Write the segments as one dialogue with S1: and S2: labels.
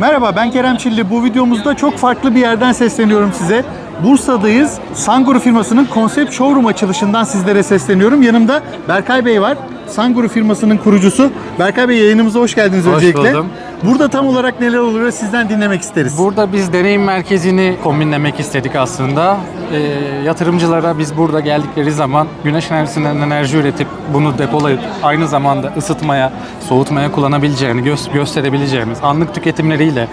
S1: Merhaba ben Kerem Çilli. Bu videomuzda çok farklı bir yerden sesleniyorum size. Bursa'dayız. Sanguru firmasının konsept showroom açılışından sizlere sesleniyorum. Yanımda Berkay Bey var. Sanguru firmasının kurucusu. Berkay Bey yayınımıza hoş geldiniz
S2: Hoş
S1: öncelikle.
S2: buldum.
S1: Burada tam olarak neler oluyor sizden dinlemek isteriz.
S2: Burada biz deneyim merkezini kombinlemek istedik aslında. Ee, yatırımcılara biz burada geldikleri zaman güneş enerjisinden enerji üretip bunu depolayıp aynı zamanda ısıtmaya, soğutmaya kullanabileceğini gö- gösterebileceğimiz anlık tüketimleriyle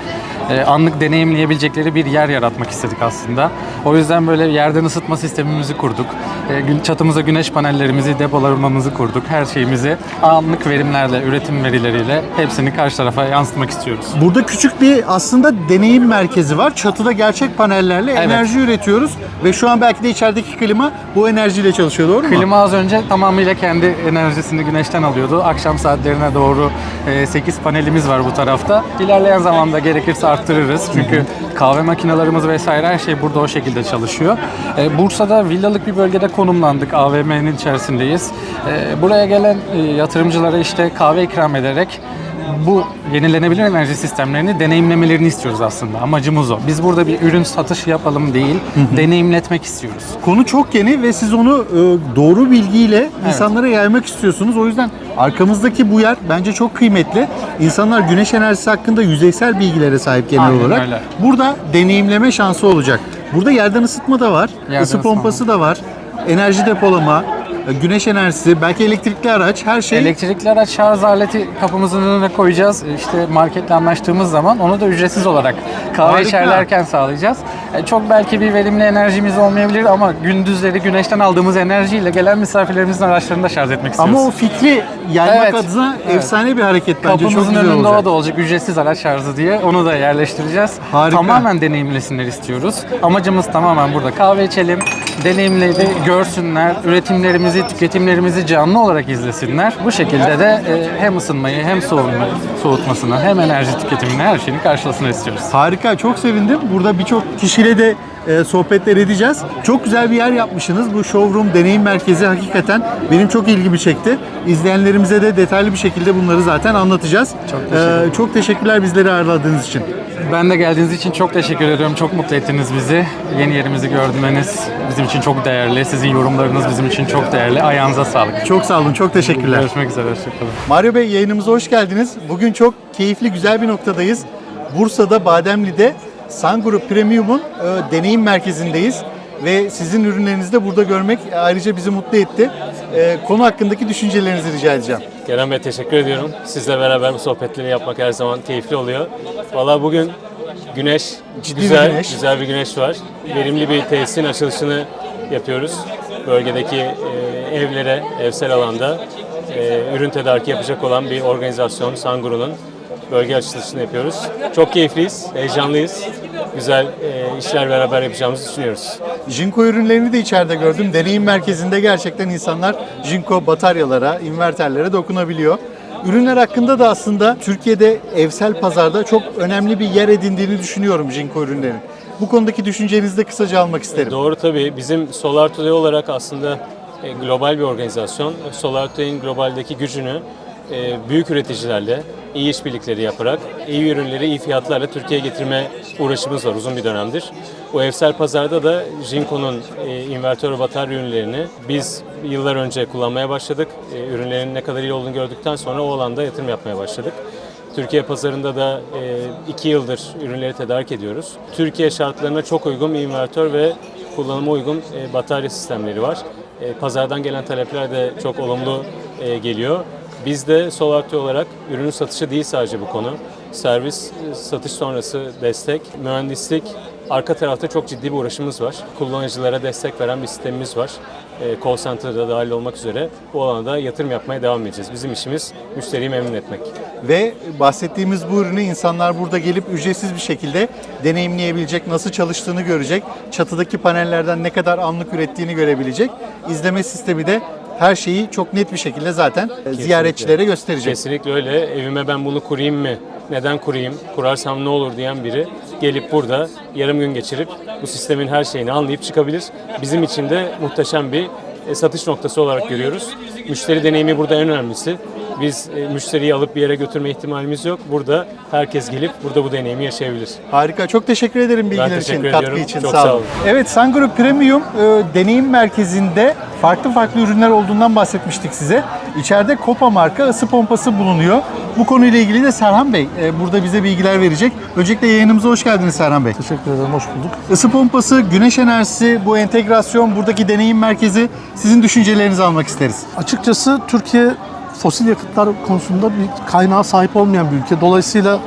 S2: e, anlık deneyimleyebilecekleri bir yer yaratmak istedik aslında. O yüzden böyle yerden ısıtma sistemimizi kurduk. E, çatımıza güneş panellerimizi, depolamamızı kurduk. Her şeyimizi anlık verimlerle, üretim verileriyle hepsini karşı tarafa yansıtmak istiyoruz.
S1: Burada küçük bir aslında deneyim merkezi var. Çatıda gerçek panellerle
S2: Evet.
S1: enerji üretiyoruz ve şu an belki de içerideki klima bu enerjiyle çalışıyor doğru mu?
S2: Klima az önce tamamıyla kendi enerjisini güneşten alıyordu. Akşam saatlerine doğru 8 panelimiz var bu tarafta. İlerleyen zamanda gerekirse arttırırız. Çünkü kahve makinelerimiz vesaire her şey burada o şekilde çalışıyor. E, Bursa'da villalık bir bölgede konumlandık. AVM'nin içerisindeyiz. E, Buraya gelen e, yatırımcılara işte kahve ikram ederek bu yenilenebilir enerji sistemlerini deneyimlemelerini istiyoruz aslında. Amacımız o. Biz burada bir ürün satışı yapalım değil, deneyimletmek istiyoruz.
S1: Konu çok yeni ve siz onu e, doğru bilgiyle insanlara yaymak istiyorsunuz. O yüzden arkamızdaki bu yer bence çok kıymetli. İnsanlar güneş enerjisi hakkında yüzeysel bilgilere sahip genel
S2: Aynen
S1: olarak.
S2: öyle.
S1: Burada deneyimleme şansı olacak. Burada yerden ısıtma da var,
S2: Yerden
S1: ısı pompası da var, enerji depolama, güneş enerjisi, belki elektrikli araç her şey
S2: Elektrikli araç şarj aleti kapımızın önüne koyacağız. İşte marketle anlaştığımız zaman onu da ücretsiz olarak kahve
S1: Harika.
S2: içerlerken sağlayacağız. E, Çok belki bir verimli enerjimiz olmayabilir ama gündüzleri güneşten aldığımız enerjiyle gelen misafirlerimizin araçlarını da şarj etmek istiyoruz.
S1: ama o fikri yaymak
S2: Evet,
S1: adına
S2: evet.
S1: efsane bir hareket bence. çok
S2: Kapımızın
S1: güzel
S2: önünde
S1: olacak.
S2: o da olacak ücretsiz araç şarjı diye onu da yerleştireceğiz.
S1: Harika.
S2: Tamamen deneyimlesinler istiyoruz. Amacımız tamamen burada kahve içelim, deneyimleri görsünler, üretimlerimizi, tüketimlerimizi canlı olarak izlesinler. Bu şekilde de e, hem ısınmayı hem soğutma, soğutmasını hem enerji tüketimini her şeyini karşılasını istiyoruz.
S1: Harika, çok sevindim. Burada birçok kişiyle de e, sohbetler edeceğiz. Çok güzel bir yer yapmışsınız. Bu showroom deneyim merkezi hakikaten benim çok ilgimi çekti. İzleyenlerimize de detaylı bir şekilde bunları zaten anlatacağız.
S2: Çok teşekkür
S1: E, çok teşekkürler bizleri ağırladığınız için.
S2: Ben de geldiğiniz için çok teşekkür ediyorum. Çok mutlu ettiniz bizi. Yeni yerimizi görmeniz bizim için çok değerli. Sizin yorumlarınız bizim için çok değerli. Ayağınıza sağlık.
S1: Çok sağ olun, çok teşekkürler.
S2: Görüşmek üzere. Hoşçakalın.
S1: Mario Bey yayınımıza hoş geldiniz. Bugün çok keyifli, güzel bir noktadayız. Bursa'da, Bademli'de Sanguru Premium'un e, deneyim merkezindeyiz. Ve sizin ürünlerinizi de burada görmek ayrıca bizi mutlu etti. E, konu hakkındaki düşüncelerinizi rica edeceğim.
S3: Kerem Bey teşekkür ediyorum. Sizle beraber bu sohbetleri yapmak her zaman keyifli oluyor. Valla bugün güneş,
S1: Ciddi bir
S3: güzel,
S1: güneş.
S3: güzel bir güneş var. Verimli bir tesisin açılışını yapıyoruz. Bölgedeki e, evlere, evsel alanda e, ürün tedariki yapacak olan bir organizasyon Sanguru'nun bölge açılışını yapıyoruz. Çok keyifliyiz, heyecanlıyız. Güzel e, işler beraber yapacağımızı düşünüyoruz.
S1: Jinko ürünlerini de içeride gördüm. Deneyim merkezinde gerçekten insanlar Jinko bataryalara, inverterlere dokunabiliyor. Ürünler hakkında da aslında Türkiye'de evsel pazarda çok önemli bir yer edindiğini düşünüyorum Jinko ürünlerin. Bu konudaki düşüncenizi de kısaca almak isterim.
S3: Doğru tabii. Bizim Solar Today olarak aslında e, global bir organizasyon. Solar Today'in globaldeki gücünü büyük üreticilerle iyi işbirlikleri yaparak iyi ürünleri iyi fiyatlarla Türkiye'ye getirme uğraşımız var uzun bir dönemdir. Bu evsel pazarda da Jinko'nun e, invertör ve batarya ürünlerini biz yıllar önce kullanmaya başladık. E, ürünlerin ne kadar iyi olduğunu gördükten sonra o alanda yatırım yapmaya başladık. Türkiye pazarında da e, iki yıldır ürünleri tedarik ediyoruz. Türkiye şartlarına çok uygun bir invertör ve kullanıma uygun e, batarya sistemleri var. E, pazardan gelen talepler de çok olumlu e, geliyor. Biz de Solartı olarak ürünün satışı değil sadece bu konu. Servis, e, satış sonrası destek, mühendislik, arka tarafta çok ciddi bir uğraşımız var. Kullanıcılara destek veren bir sistemimiz var. E, call center'da dahil olmak üzere bu alanda yatırım yapmaya devam edeceğiz. Bizim işimiz müşteriyi memnun etmek.
S1: Ve bahsettiğimiz bu ürünü insanlar burada gelip ücretsiz bir şekilde deneyimleyebilecek, nasıl çalıştığını görecek, çatıdaki panellerden ne kadar anlık ürettiğini görebilecek. İzleme sistemi de her şeyi çok net bir şekilde zaten e, ziyaretçilere gösterecek.
S3: Kesinlikle öyle. Evime ben bunu kurayım mı? Neden kurayım? Kurarsam ne olur diyen biri gelip burada yarım gün geçirip bu sistemin her şeyini anlayıp çıkabilir. Bizim için de muhteşem bir e, satış noktası olarak görüyoruz. Müşteri deneyimi burada en önemlisi. Biz e, müşteriyi alıp bir yere götürme ihtimalimiz yok. Burada herkes gelip burada bu deneyimi yaşayabilir.
S1: Harika. Çok teşekkür ederim bilgiler
S3: teşekkür
S1: için, katkı
S3: ediyorum.
S1: için.
S3: Çok
S1: sağ,
S3: sağ
S1: olun.
S3: olun.
S1: Evet, Sangro Premium e, deneyim merkezinde farklı farklı ürünler olduğundan bahsetmiştik size. İçeride Kopa marka ısı pompası bulunuyor. Bu konuyla ilgili de Serhan Bey e, burada bize bilgiler verecek. Öncelikle yayınımıza hoş geldiniz Serhan Bey.
S4: Teşekkür ederim, hoş bulduk.
S1: Isı pompası, güneş enerjisi, bu entegrasyon, buradaki deneyim merkezi sizin düşüncelerinizi almak isteriz.
S4: Açıkçası Türkiye fosil yakıtlar konusunda bir kaynağa sahip olmayan bir ülke. Dolayısıyla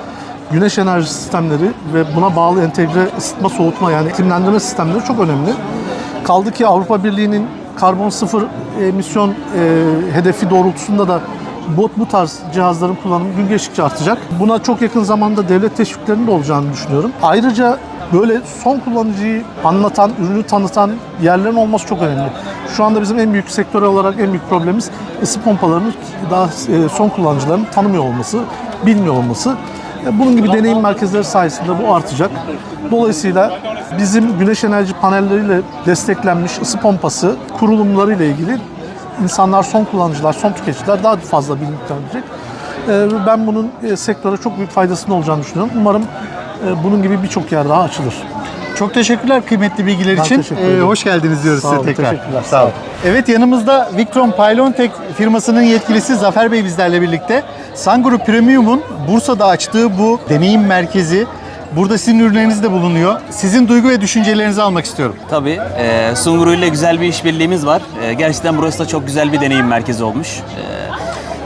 S4: güneş enerji sistemleri ve buna bağlı entegre ısıtma, soğutma yani iklimlendirme sistemleri çok önemli. Kaldı ki Avrupa Birliği'nin karbon sıfır emisyon e, hedefi doğrultusunda da bu, bu tarz cihazların kullanımı gün geçtikçe artacak. Buna çok yakın zamanda devlet teşviklerinin de olacağını düşünüyorum. Ayrıca böyle son kullanıcıyı anlatan, ürünü tanıtan yerlerin olması çok önemli. Şu anda bizim en büyük sektör olarak en büyük problemimiz ısı pompalarının daha e, son kullanıcıların tanımıyor olması, bilmiyor olması. E, Bunun gibi deneyim merkezleri sayesinde bu artacak. Dolayısıyla bizim güneş enerji panelleriyle desteklenmiş ısı pompası kurulumlarıyla ilgili insanlar, son kullanıcılar, son tüketiciler daha fazla bilinçlenecek. E, Ben bunun e, sektöre çok büyük faydasının olacağını düşünüyorum. Umarım e, bunun gibi birçok yer daha açılır.
S1: Çok teşekkürler kıymetli bilgiler
S4: Ben
S1: için. Ee, hoş geldiniz diyoruz
S4: Sağ
S1: size
S4: olun,
S1: tekrar.
S4: teşekkürler.
S1: Sağ olun. Evet yanımızda Victron Pylontek firmasının yetkilisi Zafer Bey bizlerle birlikte. Sangro Premium'un Bursa'da açtığı bu deneyim merkezi Burada sizin ürünleriniz de bulunuyor. Sizin duygu ve düşüncelerinizi almak istiyorum.
S5: Tabii. E, Sunguru ile güzel bir işbirliğimiz var. E, gerçekten burası da çok güzel bir deneyim merkezi olmuş. E,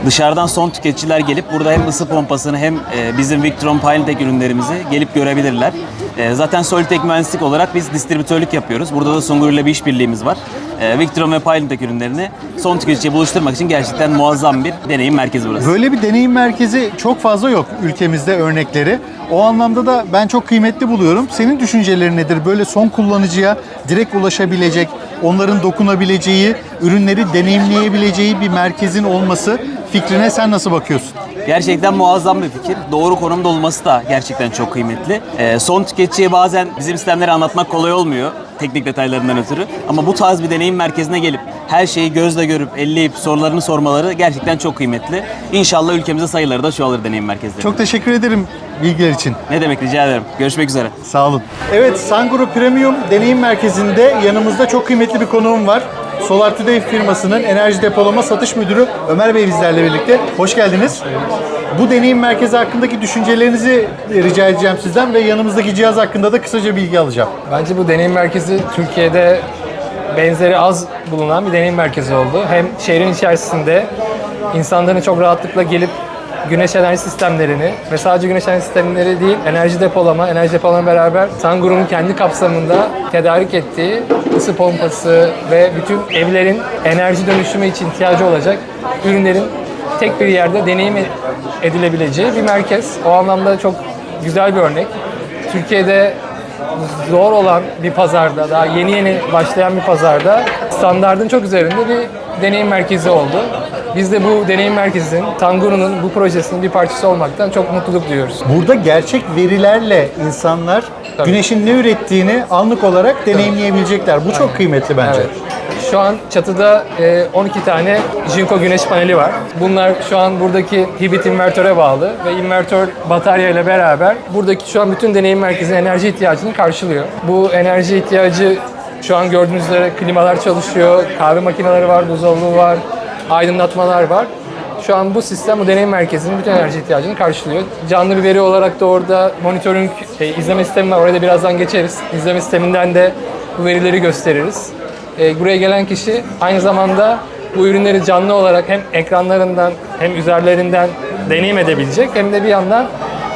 S5: dışarıdan son tüketiciler gelip burada hem ısı pompasını hem e, bizim Victron Pinetek ürünlerimizi gelip görebilirler. E, zaten Solitek mühendislik olarak biz distribütörlük yapıyoruz. Burada da Sunguru ile bir işbirliğimiz var. E, Victron ve Pinetek ürünlerini son tüketiciye buluşturmak için gerçekten muazzam bir deneyim merkezi burası.
S1: Böyle bir deneyim merkezi çok fazla yok ülkemizde örnekleri. O anlamda da ben çok kıymetli buluyorum. Senin düşüncelerin nedir? Böyle son kullanıcıya direkt ulaşabilecek, onların dokunabileceği, ürünleri deneyimleyebileceği bir merkezin olması fikrine sen nasıl bakıyorsun?
S5: Gerçekten muazzam bir fikir. Doğru konumda olması da gerçekten çok kıymetli. Ee, son tüketiciye bazen bizim sistemleri anlatmak kolay olmuyor teknik detaylarından ötürü. Ama bu tarz bir deneyim merkezine gelip her şeyi gözle görüp, elleyip sorularını sormaları gerçekten çok kıymetli. İnşallah ülkemize sayıları da çoğalır deneyim merkezleri.
S1: Çok teşekkür ederim bilgiler için.
S5: Ne demek rica ederim. Görüşmek üzere.
S1: Sağ olun. Evet, Sangro Premium Deneyim Merkezi'nde yanımızda çok kıymetli bir konuğum var. Solar Today firmasının enerji depolama satış müdürü Ömer Bey bizlerle birlikte. Hoş geldiniz. Bu deneyim merkezi hakkındaki düşüncelerinizi rica edeceğim sizden ve yanımızdaki cihaz hakkında da kısaca bilgi alacağım.
S6: Bence bu deneyim merkezi Türkiye'de benzeri az bulunan bir deneyim merkezi oldu. Hem şehrin içerisinde insanların çok rahatlıkla gelip güneş enerji sistemlerini ve sadece güneş enerji sistemleri değil, enerji depolama, enerji depolama beraber Sangur'un kendi kapsamında tedarik ettiği ısı pompası ve bütün evlerin enerji dönüşümü için ihtiyacı olacak ürünlerin tek bir yerde deneyim edilebileceği bir merkez. O anlamda çok güzel bir örnek. Türkiye'de zor olan bir pazarda, daha yeni yeni başlayan bir pazarda standardın çok üzerinde bir deneyim merkezi oldu. Biz de bu deneyim merkezinin, Tanguru'nun bu projesinin bir parçası olmaktan çok mutluluk duyuyoruz.
S1: Burada gerçek verilerle insanlar
S6: Tabii.
S1: güneşin ne ürettiğini anlık olarak deneyimleyebilecekler. Bu çok kıymetli bence.
S6: Evet. Şu an çatıda e, 12 tane Jinko güneş paneli var. Bunlar şu an buradaki hibrit invertöre bağlı ve invertör batarya ile beraber buradaki şu an bütün deneyim merkezinin enerji ihtiyacını karşılıyor. Bu enerji ihtiyacı şu an gördüğünüz üzere klimalar çalışıyor, kahve makineleri var, buzdolabı var, aydınlatmalar var. Şu an bu sistem bu deneyim merkezinin bütün enerji ihtiyacını karşılıyor. Canlı bir veri olarak da orada monitoring e, izleme sistemi var. Oraya da birazdan geçeriz. İzleme sisteminden de bu verileri gösteririz. E, buraya gelen kişi aynı zamanda bu ürünleri canlı olarak hem ekranlarından hem üzerlerinden deneyim edebilecek hem de bir yandan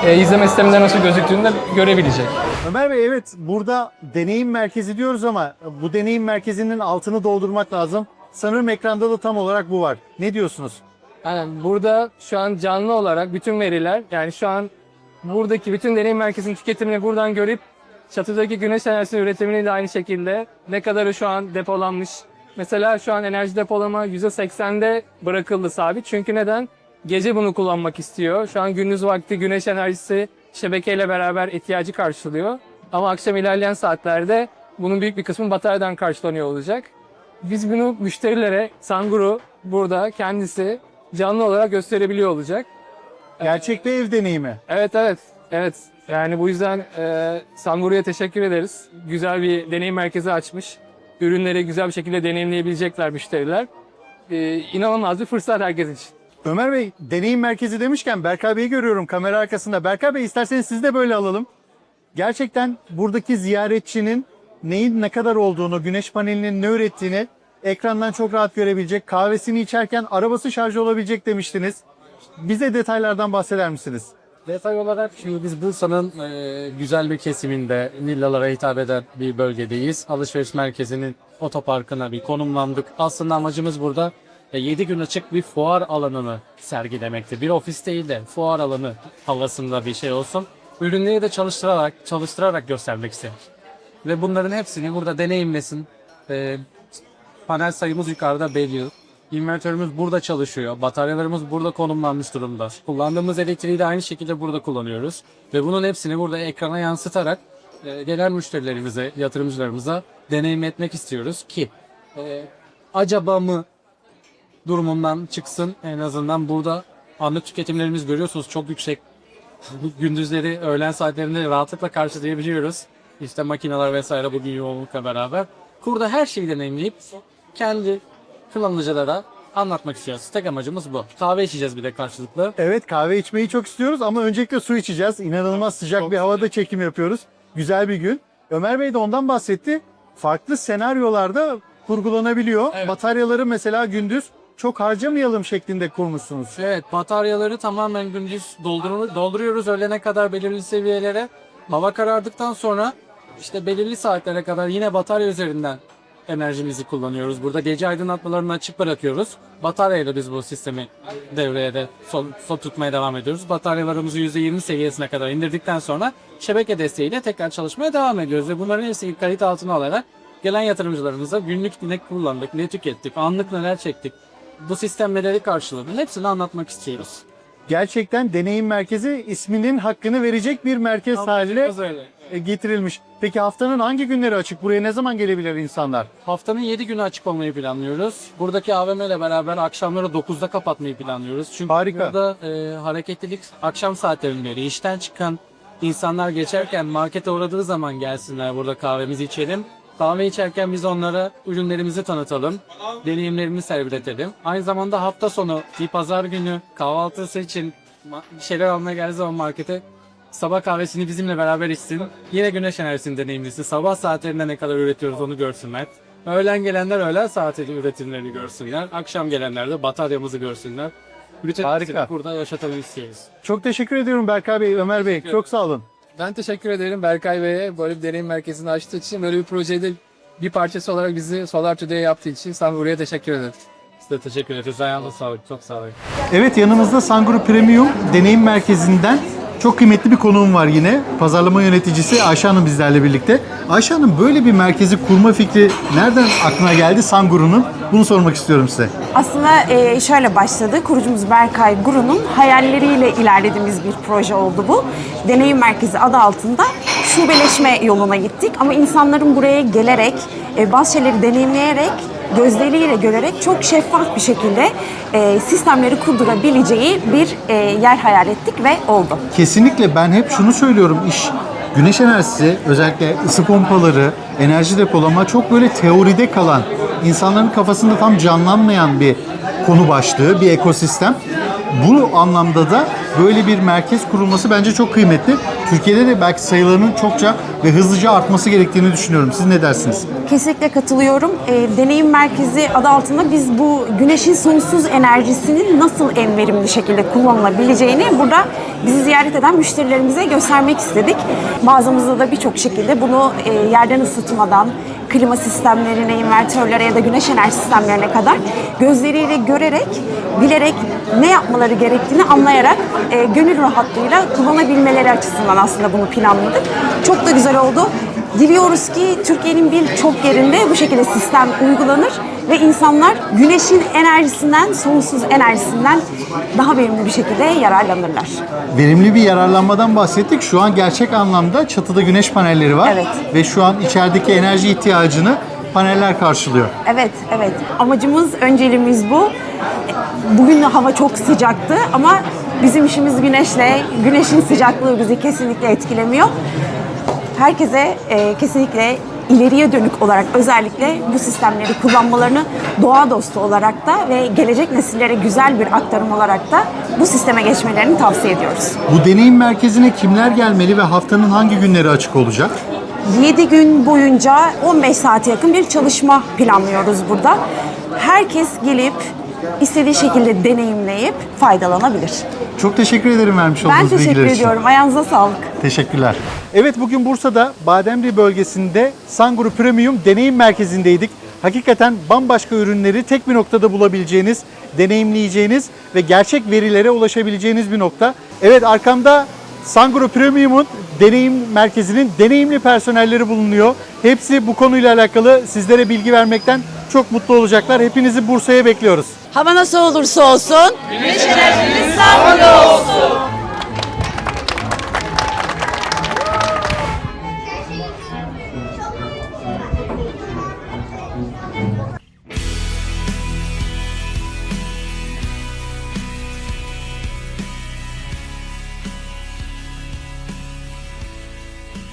S6: e, izleme sisteminde nasıl gözüktüğünü de görebilecek.
S1: Ömer Bey evet burada deneyim merkezi diyoruz ama bu deneyim merkezinin altını doldurmak lazım. Sanırım ekranda da tam olarak bu var. Ne diyorsunuz?
S6: Aynen burada şu an canlı olarak bütün veriler yani şu an buradaki bütün deneyim merkezinin tüketimini buradan görüp çatıdaki güneş enerjisi üretimini de aynı şekilde ne kadarı şu an depolanmış. Mesela şu an enerji depolama %80'de bırakıldı sabit. Çünkü neden? Gece bunu kullanmak istiyor. Şu an gündüz vakti güneş enerjisi şebekeyle beraber ihtiyacı karşılıyor. Ama akşam ilerleyen saatlerde bunun büyük bir kısmı bataryadan karşılanıyor olacak. Biz bunu müşterilere, Sanguru burada kendisi canlı olarak gösterebiliyor olacak.
S1: Gerçek bir ev deneyimi.
S6: Evet evet. Evet. Yani bu yüzden e, Sanguru'ya teşekkür ederiz. Güzel bir deneyim merkezi açmış. Ürünleri güzel bir şekilde deneyimleyebilecekler müşteriler. E, inanılmaz bir fırsat herkes için.
S1: Ömer Bey, deneyim merkezi demişken Berkay Bey'i görüyorum kamera arkasında. Berkay Bey isterseniz siz de böyle alalım. Gerçekten buradaki ziyaretçinin neyin ne kadar olduğunu, güneş panelinin ne ürettiğini ekrandan çok rahat görebilecek. Kahvesini içerken arabası şarj olabilecek demiştiniz. Bize detaylardan bahseder misiniz?
S2: Detay olarak şimdi biz Bursa'nın e, güzel bir kesiminde villalara hitap eden bir bölgedeyiz. Alışveriş merkezinin otoparkına bir konumlandık. Aslında amacımız burada 7 gün açık bir fuar alanını sergilemekti. Bir ofis değil de fuar alanı havasında bir şey olsun. Ürünleri de çalıştırarak çalıştırarak göstermek istedik. Ve bunların hepsini burada deneyimlesin. E, panel sayımız yukarıda belli. İnvertörümüz burada çalışıyor. Bataryalarımız burada konumlanmış durumda. Kullandığımız elektriği de aynı şekilde burada kullanıyoruz. Ve bunun hepsini burada ekrana yansıtarak e, gelen müşterilerimize, yatırımcılarımıza deneyimletmek istiyoruz ki e, acaba mı durumundan çıksın en azından burada anlık tüketimlerimiz görüyorsunuz çok yüksek. Gündüzleri öğlen saatlerinde rahatlıkla karşılayabiliyoruz. İşte makineler vesaire bugün yoğunlukla beraber. Burada her şeyi deneyimleyip kendi kullanıcılara anlatmak istiyoruz. Tek amacımız bu. Kahve içeceğiz bir de karşılıklı.
S1: Evet kahve içmeyi çok istiyoruz ama öncelikle su içeceğiz. İnanılmaz sıcak bir havada çekim yapıyoruz. Güzel bir gün. Ömer Bey de ondan bahsetti. Farklı senaryolarda kurgulanabiliyor. Bataryaları mesela gündüz çok harcamayalım şeklinde kurmuşsunuz.
S2: Evet bataryaları tamamen gündüz doldur- dolduruyoruz öğlene kadar belirli seviyelere. Hava karardıktan sonra işte belirli saatlere kadar yine batarya üzerinden enerjimizi kullanıyoruz. Burada gece aydınlatmalarını açık bırakıyoruz. Bataryayla biz bu sistemi devreye de son, son tutmaya devam ediyoruz. Bataryalarımızı %20 seviyesine kadar indirdikten sonra şebeke desteğiyle tekrar çalışmaya devam ediyoruz. Ve bunların hepsini kayıt altına alarak gelen yatırımcılarımıza günlük ne kullandık, ne tükettik, anlık neler çektik, bu sistemleri karşıladığını hepsini anlatmak istiyoruz.
S1: Gerçekten deneyim merkezi isminin hakkını verecek bir merkez haline
S2: Biraz öyle.
S1: e, getirilmiş. Peki haftanın hangi günleri açık? Buraya ne zaman gelebilir insanlar?
S2: Haftanın 7 günü açık olmayı planlıyoruz. Buradaki AVM ile beraber akşamları 9'da kapatmayı planlıyoruz. Çünkü
S1: Harika.
S2: burada e, hareketlilik akşam saatlerinde işten çıkan insanlar geçerken markete uğradığı zaman gelsinler burada kahvemizi içelim. Kahve içerken biz onlara ürünlerimizi tanıtalım, deneyimlerimizi sergiletelim. Aynı zamanda hafta sonu bir pazar günü kahvaltısı için bir şeyler almaya geldiği zaman markete sabah kahvesini bizimle beraber içsin. Yine güneş enerjisini deneyimlesin. Sabah saatlerinde ne kadar üretiyoruz onu görsünler. Öğlen gelenler öğlen saati üretimlerini görsünler. Akşam gelenler de bataryamızı görsünler. Bütün
S1: Harika.
S2: burada yaşatalım istiyoruz.
S1: Çok teşekkür ediyorum Berkay Bey, Ömer Bey. Çok sağ olun.
S6: Ben teşekkür ederim Berkay Bey'e böyle bir deneyim merkezini açtığı için. Böyle bir projede bir parçası olarak bizi Solar Today yaptığı için Sanguru'ya teşekkür ederim.
S2: Size teşekkür ederiz. Ayağınıza sağlık. Çok sağ olun.
S1: Evet yanımızda Sanguru Premium Deneyim Merkezi'nden çok kıymetli bir konuğum var yine. Pazarlama yöneticisi Ayşe Hanım bizlerle birlikte. Ayşe Hanım böyle bir merkezi kurma fikri nereden aklına geldi Sanguru'nun? Bunu sormak istiyorum size.
S7: Aslında e, şöyle başladı. Kurucumuz Berkay Guru'nun hayalleriyle ilerlediğimiz bir proje oldu bu. Deneyim Merkezi adı altında şubeleşme yoluna gittik. Ama insanların buraya gelerek, e, bazı şeyleri deneyimleyerek, gözleriyle görerek çok şeffaf bir şekilde e, sistemleri kurdurabileceği bir e, yer hayal ettik ve oldu.
S1: Kesinlikle ben hep şunu söylüyorum. iş güneş enerjisi özellikle ısı pompaları, enerji depolama çok böyle teoride kalan, insanların kafasında tam canlanmayan bir konu başlığı, bir ekosistem. Bu anlamda da böyle bir merkez kurulması bence çok kıymetli. Türkiye'de de belki sayılarının çokça ve hızlıca artması gerektiğini düşünüyorum. Siz ne dersiniz?
S7: Kesinlikle katılıyorum. E, deneyim merkezi adı altında biz bu güneşin sonsuz enerjisinin nasıl en verimli şekilde kullanılabileceğini burada bizi ziyaret eden müşterilerimize göstermek istedik. Mağazamızda da birçok şekilde bunu e, yerden ısıtmadan klima sistemlerine, invertörlere ya da güneş enerji sistemlerine kadar gözleriyle görerek, bilerek ne yapmaları gerektiğini anlayarak e, gönül rahatlığıyla kullanabilmeleri açısından aslında bunu planladık. Çok da güzel oldu. Diliyoruz ki Türkiye'nin birçok yerinde bu şekilde sistem uygulanır ve insanlar güneşin enerjisinden, sonsuz enerjisinden daha verimli bir şekilde yararlanırlar.
S1: Verimli bir yararlanmadan bahsettik. Şu an gerçek anlamda çatıda güneş panelleri var.
S7: Evet.
S1: Ve şu an içerideki enerji ihtiyacını paneller karşılıyor.
S7: Evet, evet. Amacımız, önceliğimiz bu. bugün hava çok sıcaktı ama bizim işimiz güneşle. Güneşin sıcaklığı bizi kesinlikle etkilemiyor. Herkese e, kesinlikle ileriye dönük olarak özellikle bu sistemleri kullanmalarını doğa dostu olarak da ve gelecek nesillere güzel bir aktarım olarak da bu sisteme geçmelerini tavsiye ediyoruz.
S1: Bu deneyim merkezine kimler gelmeli ve haftanın hangi günleri açık olacak?
S7: 7 gün boyunca 15 saate yakın bir çalışma planlıyoruz burada. Herkes gelip istediği şekilde deneyimleyip faydalanabilir.
S1: Çok teşekkür ederim vermiş
S7: Ben
S1: olduğunuz
S7: teşekkür
S1: bilgiler için.
S7: ediyorum. Ayağınıza sağlık.
S1: Teşekkürler. Evet bugün Bursa'da Bademli bölgesinde Sanguru Premium Deneyim Merkezi'ndeydik. Hakikaten bambaşka ürünleri tek bir noktada bulabileceğiniz, deneyimleyeceğiniz ve gerçek verilere ulaşabileceğiniz bir nokta. Evet arkamda Sanguru Premium'un deneyim merkezinin deneyimli personelleri bulunuyor. Hepsi bu konuyla alakalı sizlere bilgi vermekten çok mutlu olacaklar. Hepinizi Bursa'ya bekliyoruz.
S8: Hava nasıl olursa olsun. Güneş enerjimiz sağlıklı olsun.